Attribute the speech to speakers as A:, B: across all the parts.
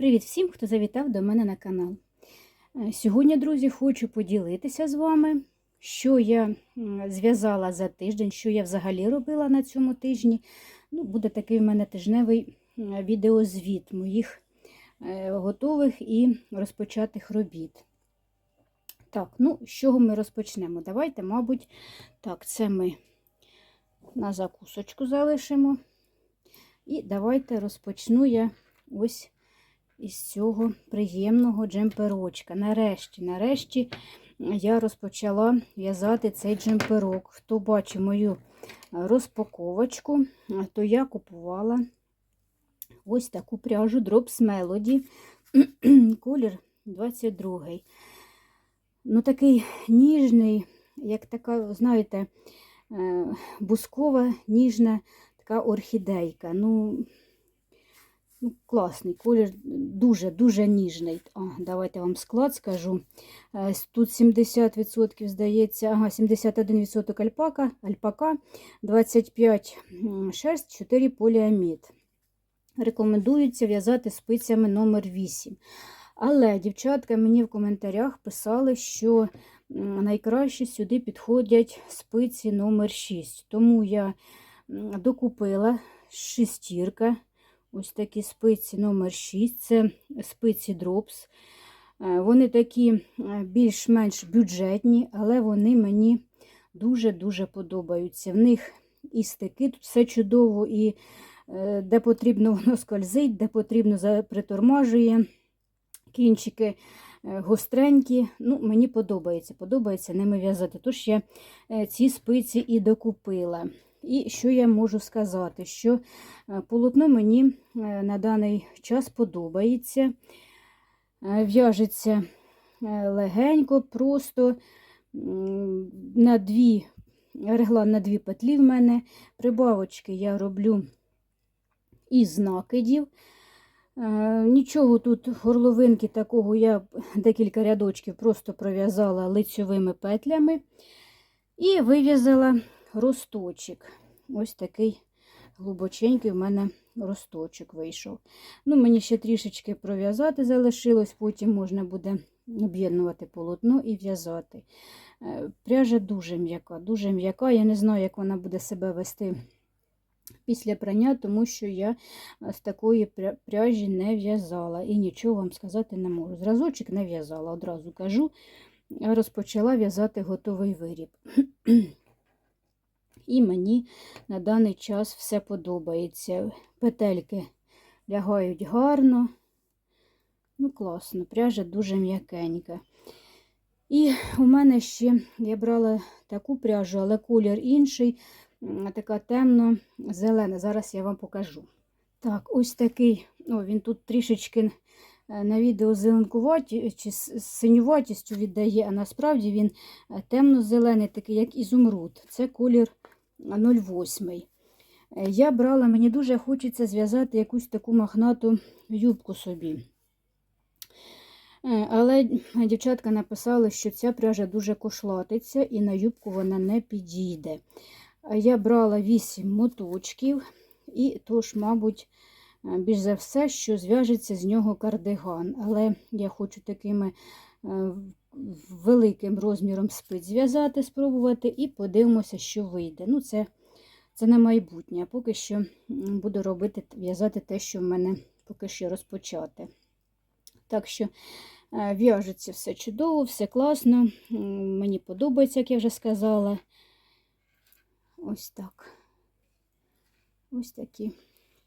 A: Привіт всім, хто завітав до мене на канал. Е, Сьогодні, друзі, хочу поділитися з вами, що я зв'язала за тиждень, що я взагалі робила на цьому тижні. Ну, буде такий в мене тижневий відеозвіт моїх е, готових і розпочатих робіт. Так, ну, з чого ми розпочнемо? Давайте, мабуть, так, це ми на закусочку залишимо. І давайте розпочну я ось із цього приємного джемперочка. Нарешті, нарешті я розпочала в'язати цей джемперок. Хто бачив мою розпаковочку, то я купувала ось таку пряжу Drops Melody, колір 22. Ну, такий ніжний, як така, знаєте, е, бускова, ніжна така орхідейка. Ну, Ну, класний колір, дуже-дуже ніжний. О, давайте вам склад скажу. Е, Тут 70%, здається, ага, 71% альпака, альпака, 25 м, шерсть, 4 поліамід. Рекомендується в'язати спицями номер 8. Але дівчатка мені в коментарях писали, що найкраще сюди підходять спиці номер 6. Тому я докупила шестірка. Ось такі спиці номер 6 це спиці Drops. Е, Вони такі е, більш-менш бюджетні, але вони мені дуже-дуже подобаються. В них і стики, тут все чудово, і е, де потрібно, воно скользить, де потрібно притормажує. Кінчики гостренькі. Ну, Мені подобається, подобається ними в'язати. Тож я ці спиці і докупила. І що я можу сказати? Що е, полотно мені е, на даний час подобається. Е, В'яжеться легенько, просто на дві, реглан на дві петлі в мене. Прибавочки я роблю із накидів. Нічого тут горловинки такого я декілька рядочків просто пров'язала лицьовими петлями і вив'язала росточок. Ось такий глибоченький в мене росточок вийшов. Ну, Мені ще трішечки пров'язати залишилось, потім можна буде об'єднувати полотно і в'язати. Е, Пряжа дуже м'яка, дуже м'яка. Я не знаю, як вона буде себе вести після прання, тому що я е, з такої пряжі не в'язала і нічого вам сказати не можу. Зразочок не в'язала, одразу кажу. Розпочала в'язати готовий виріб. І мені на даний час все подобається. Петельки лягають гарно. Ну, класно, пряжа дуже м'якенька. І у мене ще я брала таку пряжу, але колір інший, така темно-зелена. Зараз я вам покажу. Так, ось такий, о, він тут трішечки е, на відео зеленкуваті чи з з синюватістю віддає, а насправді він е, темно-зелений, такий, як ізумруд. Це колір 08. Е, Я брала, мені дуже хочеться зв'язати якусь таку махнату юбку собі. Е, Але дівчатка написали, що ця пряжа дуже кошлатиться і на юбку вона не підійде. Я брала 8 моточків, і тож, мабуть, е, більш за все, що зв'яжеться з нього кардиган. Але я хочу такими е, великим розміром спиць зв'язати, спробувати, і подивимося, що вийде. Ну, це, це на майбутнє. Поки що буду робити, в'язати те, що в мене поки що розпочати. Так що е, в'яжеться все чудово, все класно. Мені подобається, як я вже сказала. Ось так. Ось такі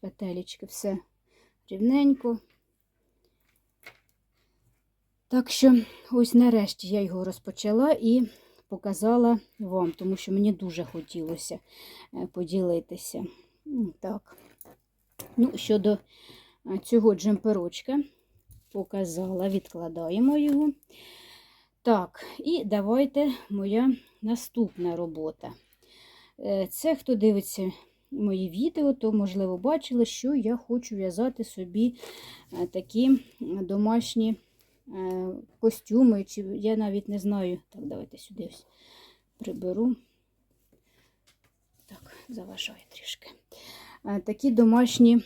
A: петелечки, все рівненько. Так що, ось нарешті я його розпочала і показала вам, тому що мені дуже хотілося е, поділитися. Так. Ну, щодо е, цього джемперочка, показала, відкладаємо його. Так, і давайте моя наступна робота. Е, Це хто дивиться мої відео, то, можливо, бачили, що я хочу в'язати собі такі домашні костюми, чи я навіть не знаю. Так, давайте сюди ось приберу. Так, заважаю трішки. Е, Такі домашні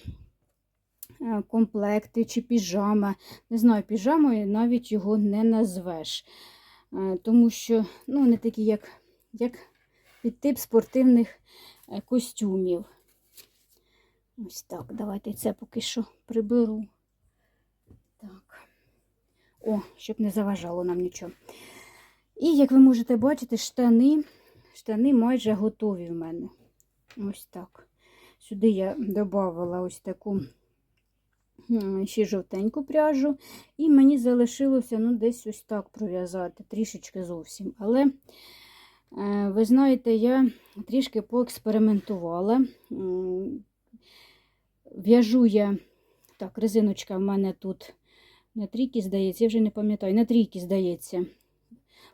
A: е, комплекти чи піжама. Не знаю, піжамою навіть його не назвеш. Е, Тому що ну, вони такі, як, як під тип спортивних е, костюмів. Ось так, давайте це поки що приберу. О, щоб не заважало нам нічого. І як ви можете бачити, штани, штани майже готові в мене. Ось так. Сюди я додавала ось таку ще жовтеньку пряжу, і мені залишилося ну, десь ось так пров'язати, трішечки зовсім. Але, е, ви знаєте, я трішки поекспериментувала. В'яжу я, так, резиночка в мене тут на трійки, здається, я вже не пам'ятаю, на трійки, здається.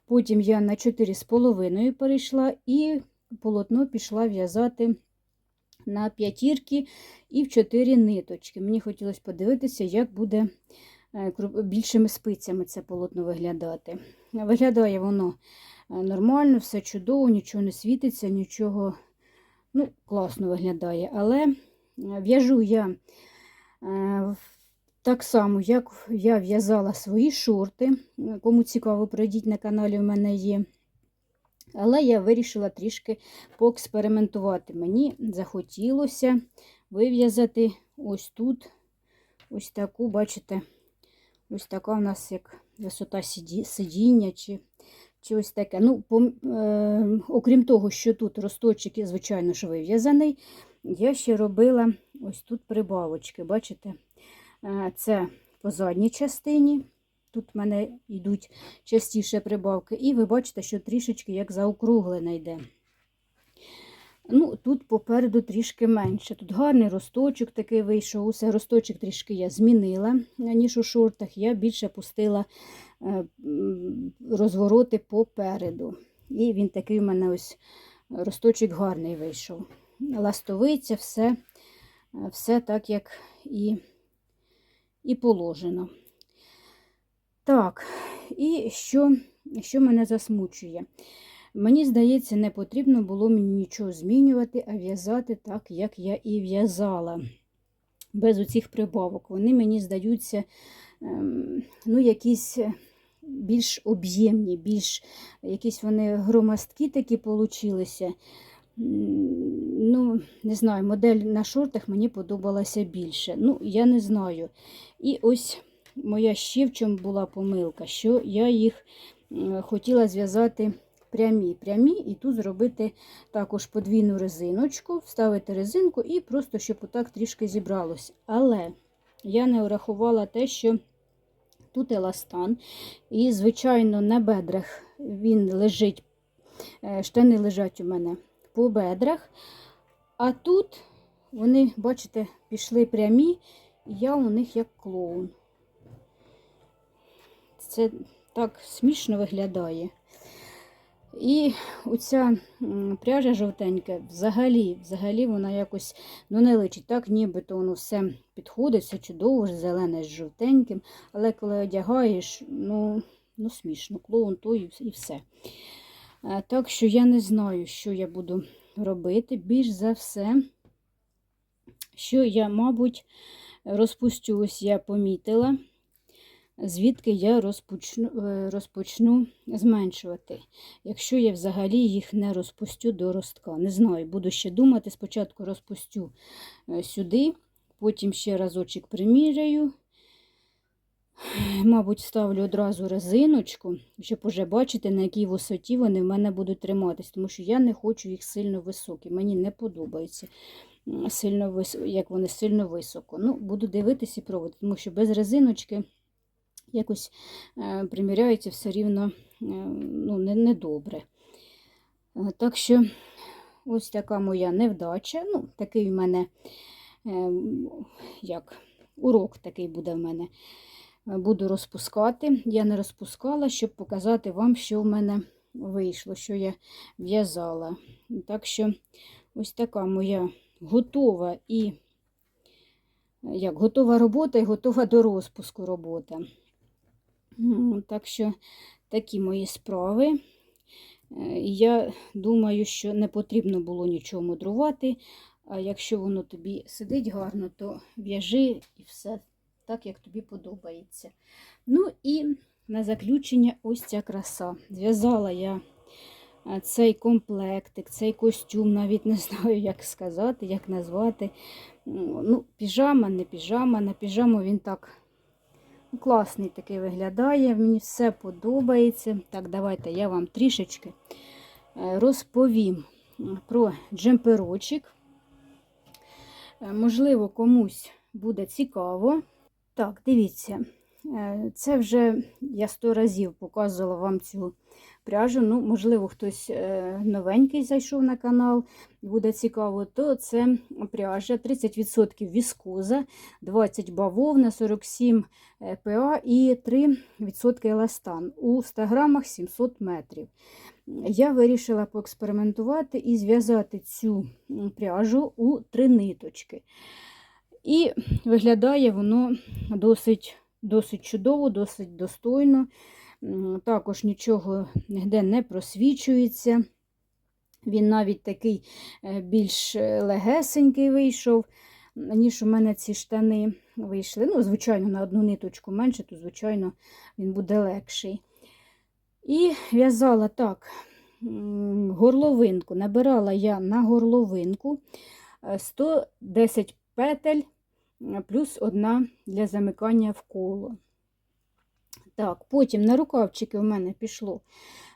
A: Потім я на 4,5 перейшла і полотно пішла в'язати на п'ятірки і в 4 ниточки. Мені хотілося подивитися, як буде е, більшими спицями це полотно виглядати. Виглядає воно е, нормально, все чудово, нічого не світиться, нічого ну, класно виглядає. Але е, в'яжу я в- так само, як я в'язала свої шорти. Кому цікаво, пройдіть на каналі, у мене є. Але я вирішила трішки поекспериментувати. Мені захотілося вив'язати ось тут ось таку, бачите, ось така у нас як висота сиді- сидіння, чи, чи ось таке. Ну, по, е, окрім того, що тут росточок, звичайно ж, вив'язаний, я ще робила ось тут прибавочки. Бачите? Це по задній частині. Тут в мене йдуть частіше прибавки. І ви бачите, що трішечки як заокруглена йде. Ну, Тут попереду трішки менше. Тут гарний росточок такий вийшов. Усе росточок трішки я змінила, ніж у шортах. Я більше пустила е, розвороти попереду. І він такий у мене ось росточок гарний вийшов. Ластовиця, все, е, все так, як і, і положено. Так, і що, що мене засмучує? Мені здається, не потрібно було мені нічого змінювати, а в'язати так, як я і в'язала. Без оцих прибавок. Вони мені здаються ем, ну, якісь більш об'ємні, більш якісь вони громоздкі такі получилися. Ну, не знаю, модель на шортах мені подобалася більше. Ну, я не знаю. І ось моя ще в чому була помилка, що я їх хотіла зв'язати прямі, прямі, і тут зробити також подвійну резиночку, вставити резинку і просто щоб отак трішки зібралось. Але я не врахувала те, що тут еластан, і, звичайно, на бедрах він лежить, е, штани лежать у мене по бедрах. А тут вони, бачите, пішли прямі, і я у них як клоун. Це так смішно виглядає. І оця пряжа жовтенька, взагалі, взагалі вона якось ну, не личить. Так, нібито воно все підходить, все чудово, зелене з жовтеньким. Але коли одягаєш, ну, ну смішно, клоун то і, і все. Е, Так що я не знаю, що я буду робити. Більш за все, що я, мабуть, розпустю, ось я помітила звідки я розпочну, е, розпочну зменшувати, якщо я взагалі їх не розпустю до ростка. Не знаю, буду ще думати. Спочатку розпустю е, сюди, потім ще разочок приміряю. Мабуть, ставлю одразу резиночку, щоб уже бачити, на якій висоті вони в мене будуть триматись, тому що я не хочу їх сильно високі. Мені не подобається, сильно вис... як вони сильно високо. Ну, Буду дивитися і пробувати, тому що без резиночки якось е, приміряється все рівно е, ну, не, недобре. Е, Так що ось така моя невдача. Ну, такий в мене е, як урок такий буде в мене. Буду розпускати. Я не розпускала, щоб показати вам, що в мене вийшло, що я в'язала. Так що ось така моя готова і як готова робота і готова до розпуску робота. Так що такі мої справи. Е, Я думаю, що не потрібно було нічого мудрувати. А якщо воно тобі сидить гарно, то в'яжи і все так, як тобі подобається. Ну і на заключення ось ця краса. Зв'язала я е, цей комплектик, цей костюм, навіть не знаю, як сказати, як назвати. Ну, Піжама, не піжама. На піжаму він так ну, класний такий виглядає. Мені все подобається. Так, давайте я вам трішечки е, розповім про джемперочок. Е, Можливо, комусь буде цікаво. Так, дивіться, е, це вже я сто разів показувала вам цю пряжу. Ну, можливо, хтось е, новенький зайшов на канал, буде цікаво, то це пряжа 30% віскоза, 20 бавовна, 47 е, ПА і 3% еластан. У 100 грамах 700 метрів. Я вирішила поекспериментувати і зв'язати цю пряжу у три ниточки. І виглядає воно досить, досить чудово, досить достойно. Також нічого ніде не просвічується. Він навіть такий е, більш е, легесенький вийшов, ніж у мене ці штани вийшли. Ну, звичайно, на одну ниточку менше, то, звичайно, він буде легший. І в'язала так, горловинку. Набирала я на горловинку е, 110 петель е, плюс одна для замикання в коло. Так, потім на рукавчики у мене пішло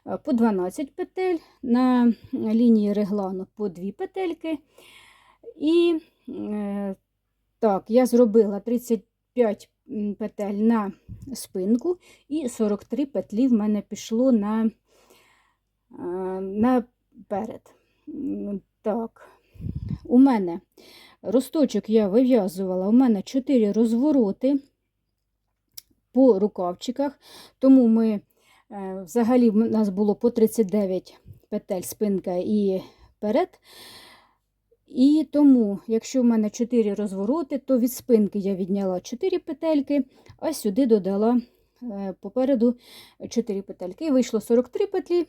A: е, по 12 петель, на лінії реглану по 2 петельки. І е, так, я зробила 35 петель на спинку, і 43 петлі в мене пішло на, е, наперед. Так, у мене росточок я вив'язувала, у мене 4 розвороти по рукавчиках, тому ми е, взагалі в нас було по 39 петель спинка і перед. І тому, якщо в мене 4 розвороти, то від спинки я відняла 4 петельки, а сюди додала е, попереду 4 петельки. І вийшло 43 петлі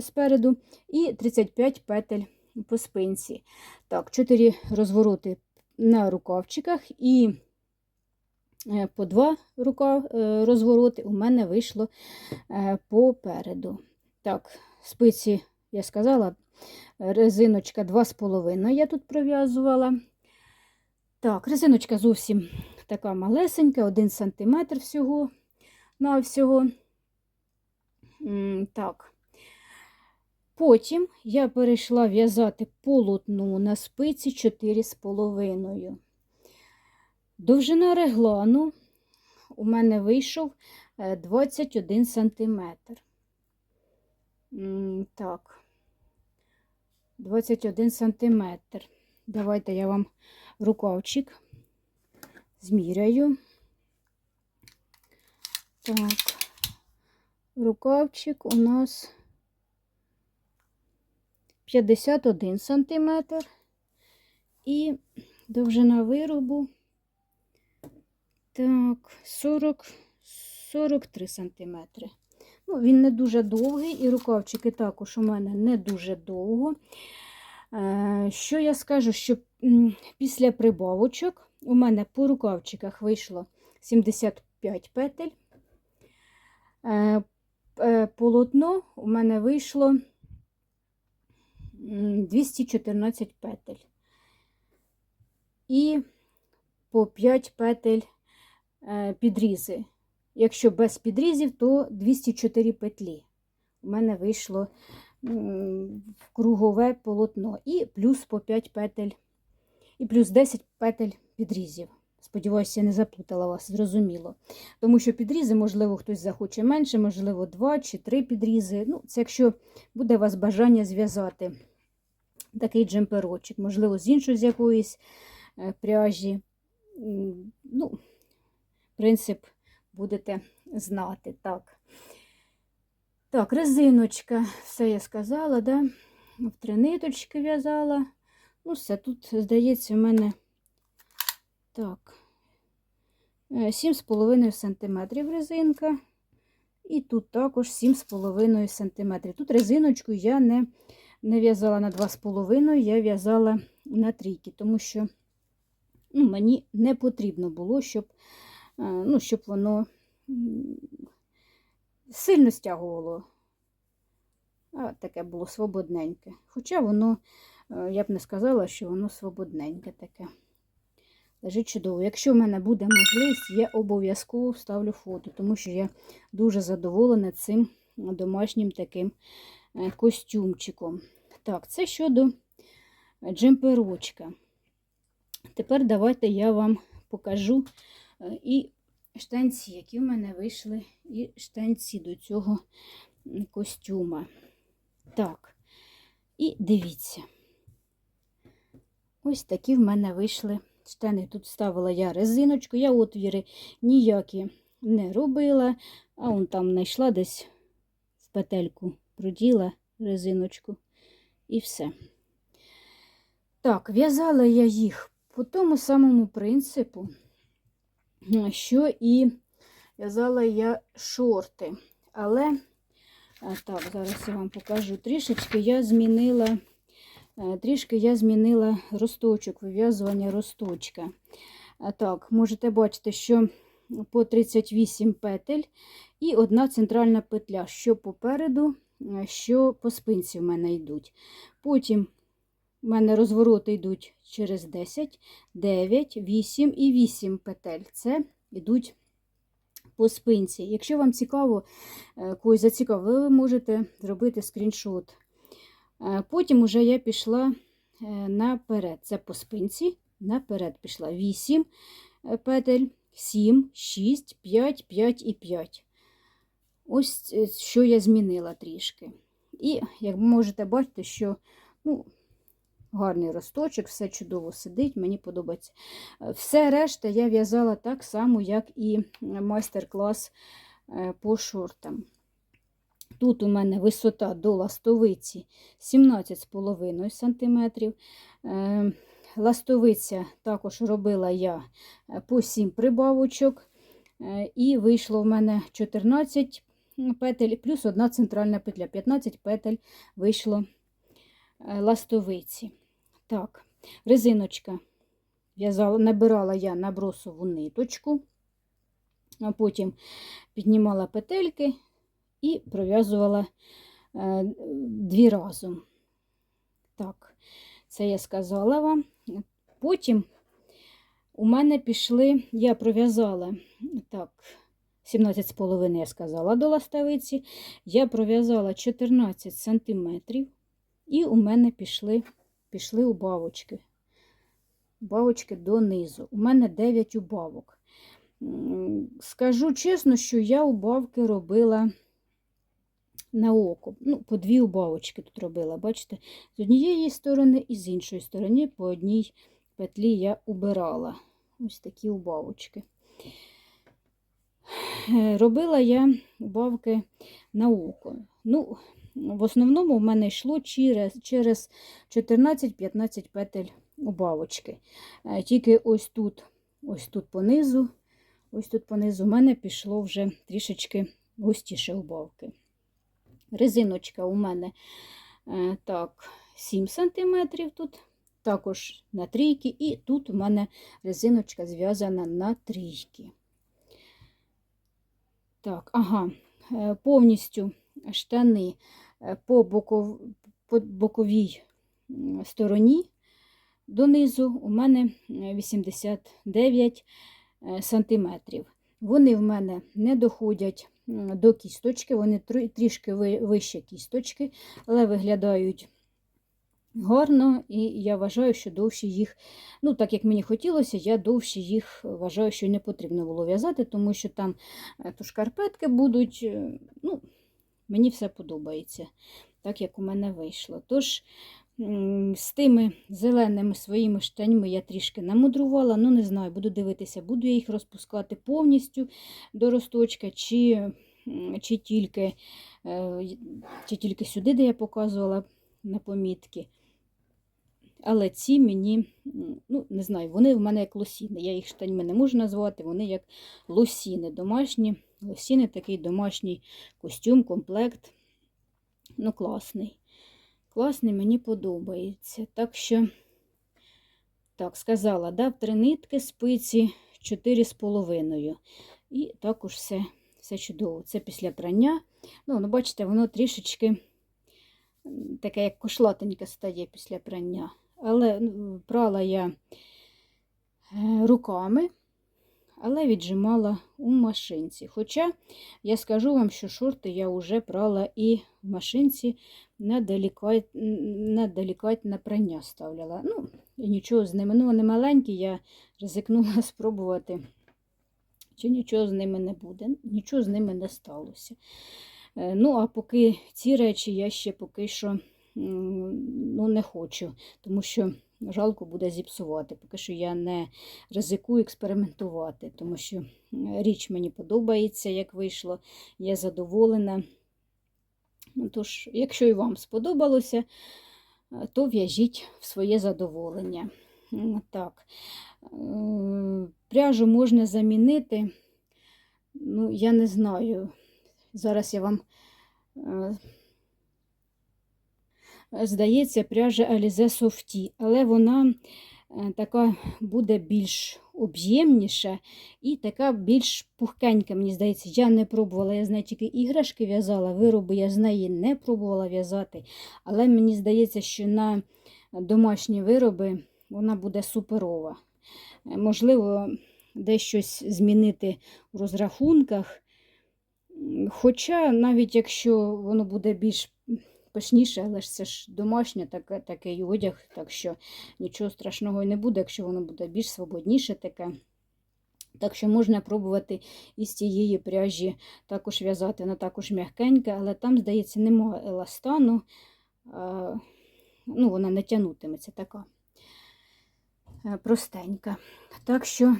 A: спереду і 35 петель по спинці. Так, 4 розвороти на рукавчиках і е, по 2 рукав, е, розвороти у мене вийшло е, попереду. Так, спиці, я сказала, резиночка 2,5 я тут пров'язувала. Так, резиночка зовсім така малесенька, 1 см всього на всього. Так. Потім я перейшла в'язати полотно на спиці 4,5. Довжина реглану у мене вийшов е, 21 см. Так. 21 сантиметр. Давайте я вам рукавчик зміряю. Так, рукавчик у нас 51 сантиметр і довжина виробу так, 40, 43 сантиметри. Ну, Він не дуже довгий, і рукавчики також у мене не дуже довго. Е, Що я скажу, що після прибавочок у мене по рукавчиках вийшло 75 петель. Е, е, Полотно у мене вийшло 214 петель. І по 5 петель підрізи. Якщо без підрізів, то 204 петлі. У мене вийшло кругове полотно. І плюс по 5 петель, і плюс 10 петель підрізів. Сподіваюся, я не заплутала вас, зрозуміло. Тому що підрізи, можливо, хтось захоче менше, можливо, 2 чи 3 підрізи. Ну, Це якщо буде у вас бажання зв'язати такий джемперочок, можливо, з іншої з якоїсь е, пряжі. Ну, Принцип будете знати. Так, так резиночка, все я сказала, да? в три ниточки в'язала. Ну, все, тут, здається, в мене так, 7,5 см резинка. І тут також 7,5 см. Тут резиночку я не не в'язала на 2,5, я в'язала на трійки, тому що ну, мені не потрібно було, щоб, е, ну, щоб воно сильно стягувало. А таке було свободненьке. Хоча воно, е, я б не сказала, що воно свободненьке таке. Лежить чудово. Якщо в мене буде можливість, я обов'язково вставлю фото, тому що я дуже задоволена цим домашнім таким е, костюмчиком. Так, це щодо джемперочка. Тепер давайте я вам покажу е, і штанці, які в мене вийшли, і штанці до цього костюма. Так, і дивіться. Ось такі в мене вийшли штани. Тут ставила я резиночку, я отвіри ніякі не робила, а он там знайшла десь в петельку, проділа резиночку і все. Так, в'язала я їх по тому самому принципу, що і в'язала я шорти. Але, так, зараз я вам покажу трішечки, я змінила. Е, Трішки я змінила росточок, вив'язування росточка. Так, можете бачити, що по 38 петель і одна центральна петля, що попереду, е, що по спинці в мене йдуть. Потім в мене розвороти йдуть через 10, 9, 8 і 8 петель. Це йдуть по спинці. Якщо вам цікаво, е, когось зацікавило, ви можете зробити скріншот. Е, Потім уже я пішла е, наперед. Це по спинці, наперед пішла 8 е, петель, 7, 6, 5, 5 і 5. Ось е, що я змінила трішки. І, як можете бачити, що ну, гарний росточок, все чудово сидить, мені подобається. Е, Все решта я в'язала так само, як і майстер-клас е, по шортам. Тут у мене висота до ластовиці 17,5 см. Ластовиця також робила я по 7 прибавочок. І вийшло в мене 14 петель плюс одна центральна петля. 15 петель вийшло е, ластовиці. Так, резиночка в'язала, набирала я на бросову ниточку, а потім піднімала петельки і пров'язувала е, дві разом. Так, це я сказала вам. Потім у мене пішли, я пров'язала так, 17,5 я сказала до ластовиці, я пров'язала 14 сантиметрів, і у мене пішли, пішли убавочки. Убавочки донизу. У мене 9 убавок. Скажу чесно, що я убавки робила на око. Ну, по дві убавочки тут робила, бачите, з однієї сторони і з іншої сторони по одній петлі я убирала. Ось такі убавочки. Робила я убавки на око. Ну, в основному в мене йшло через, через 14-15 петель убавочки. Е, Тільки ось тут, ось тут понизу, ось тут понизу в мене пішло вже трішечки густіше убавки. Резиночка у мене е, так, 7 см тут, також на трійки, і тут у мене резиночка зв'язана на трійки. Так, ага, е, повністю штани е, по, боков, по боковій стороні донизу у мене е, 89 е, сантиметрів. Вони в мене не доходять до кісточки, вони трішки ви- вище кісточки, але виглядають гарно, і я вважаю, що довше їх, ну так як мені хотілося, я довше їх вважаю, що не потрібно було в'язати, тому що там е, то шкарпетки будуть. е, ну, Мені все подобається, так як у мене вийшло. Тож з тими зеленими своїми штаньми я трішки намудрувала, ну не знаю, буду дивитися, буду я їх розпускати повністю до росточка, чи, чи, тільки, е, чи тільки сюди, де я показувала на помітки. Але ці мені, ну, не знаю, вони в мене як лосіни. Я їх штаньми не можу назвати, вони як лосіни домашні. Лосіни такий домашній костюм, комплект. Ну, класний. Класний, мені подобається. Так що Так, сказала, дав три нитки, спиці, чотири з половиною. І також все, все чудово. Це після прання. Ну, ну, бачите, воно трішечки таке, як кошлатеньке стає після прання. Але ну, прала я е, руками, але віджимала у машинці. Хоча я скажу вам, що шорти я вже прала і в машинці на, делікат... делікатне прання ставляла. Ну, і нічого з ними. Ну, вони маленькі, я ризикнула спробувати, чи нічого з ними не буде. Нічого з ними не сталося. Е, Ну, а поки ці речі я ще поки що ну, не хочу, тому що жалко буде зіпсувати. Поки що я не ризикую експериментувати, тому що річ мені подобається, як вийшло, я задоволена. Ну, Тож, якщо і вам сподобалося, то в'яжіть в своє задоволення. Так. Е, Пряжу можна замінити. Ну, я не знаю. Зараз я вам, е, здається, пряжа Alize Softy, але вона е, така буде більш об'ємніша і така більш пухкенька, мені здається. Я не пробувала, я з неї тільки іграшки в'язала, вироби я з неї не пробувала в'язати. Але мені здається, що на домашні вироби вона буде суперова. Е, Можливо, десь щось змінити в розрахунках. Хоча, навіть якщо воно буде більш пишніше, але ж це ж домашнє таке, такий одяг, так що нічого страшного і не буде, якщо воно буде більш свободніше таке. Так що можна пробувати із цієї пряжі також в'язати. Вона також м'якенька, але там, здається, немає еластану. Ну, вона не тягнутиметься така е, простенька. Так що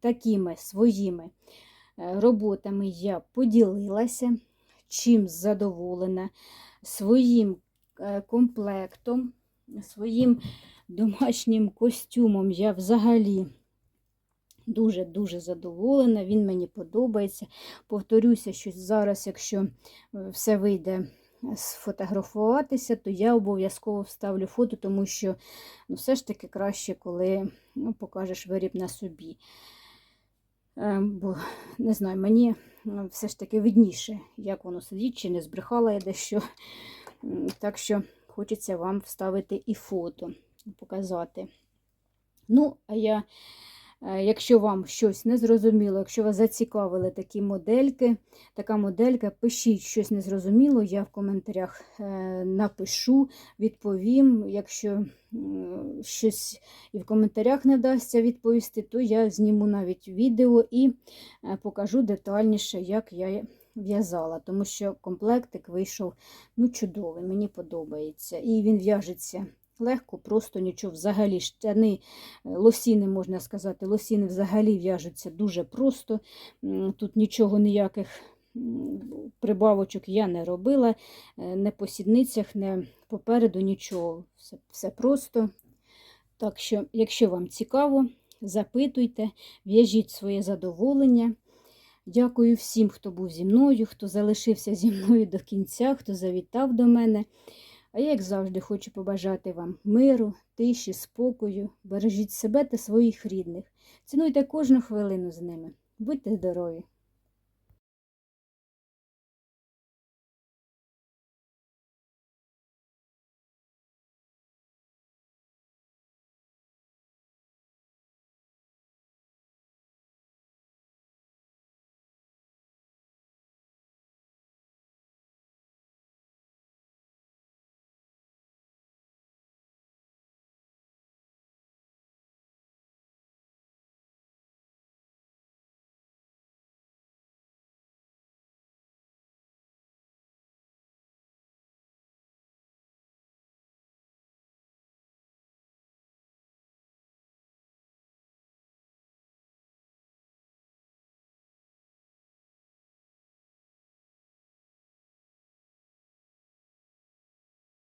A: такими своїми е, роботами я поділилася, чим задоволена, своїм е, комплектом, своїм домашнім костюмом я взагалі дуже-дуже задоволена, він мені подобається. Повторюся, що зараз, якщо е, все вийде сфотографуватися, то я обов'язково вставлю фото, тому що ну, все ж таки краще, коли ну, покажеш виріб на собі. Е, Бо не знаю, мені все ж таки видніше, як воно сидить, чи не збрехала я дещо. Так що хочеться вам вставити і фото, показати. Ну, а я, якщо вам щось не зрозуміло, якщо вас зацікавили такі модельки, така моделька, пишіть щось незрозуміло, я в коментарях е, напишу, відповім. Якщо щось і в коментарях не вдасться відповісти, то я зніму навіть відео і е, покажу детальніше, як я в'язала, тому що комплектик вийшов ну, чудовий, мені подобається. І він в'яжеться легко, просто нічого взагалі. Штани, е, лосіни, можна сказати, лосіни взагалі в'яжуться дуже просто. Тут нічого ніяких прибавочок я не робила, е, не по сідницях, не попереду нічого. Все, все просто. Так що, якщо вам цікаво, запитуйте, в'яжіть своє задоволення. Дякую всім, хто був зі мною, хто залишився зі мною до кінця, хто завітав до мене. А я, як завжди, хочу побажати вам миру, тиші, спокою. Бережіть себе та своїх рідних. Цінуйте кожну хвилину з ними. Будьте здорові!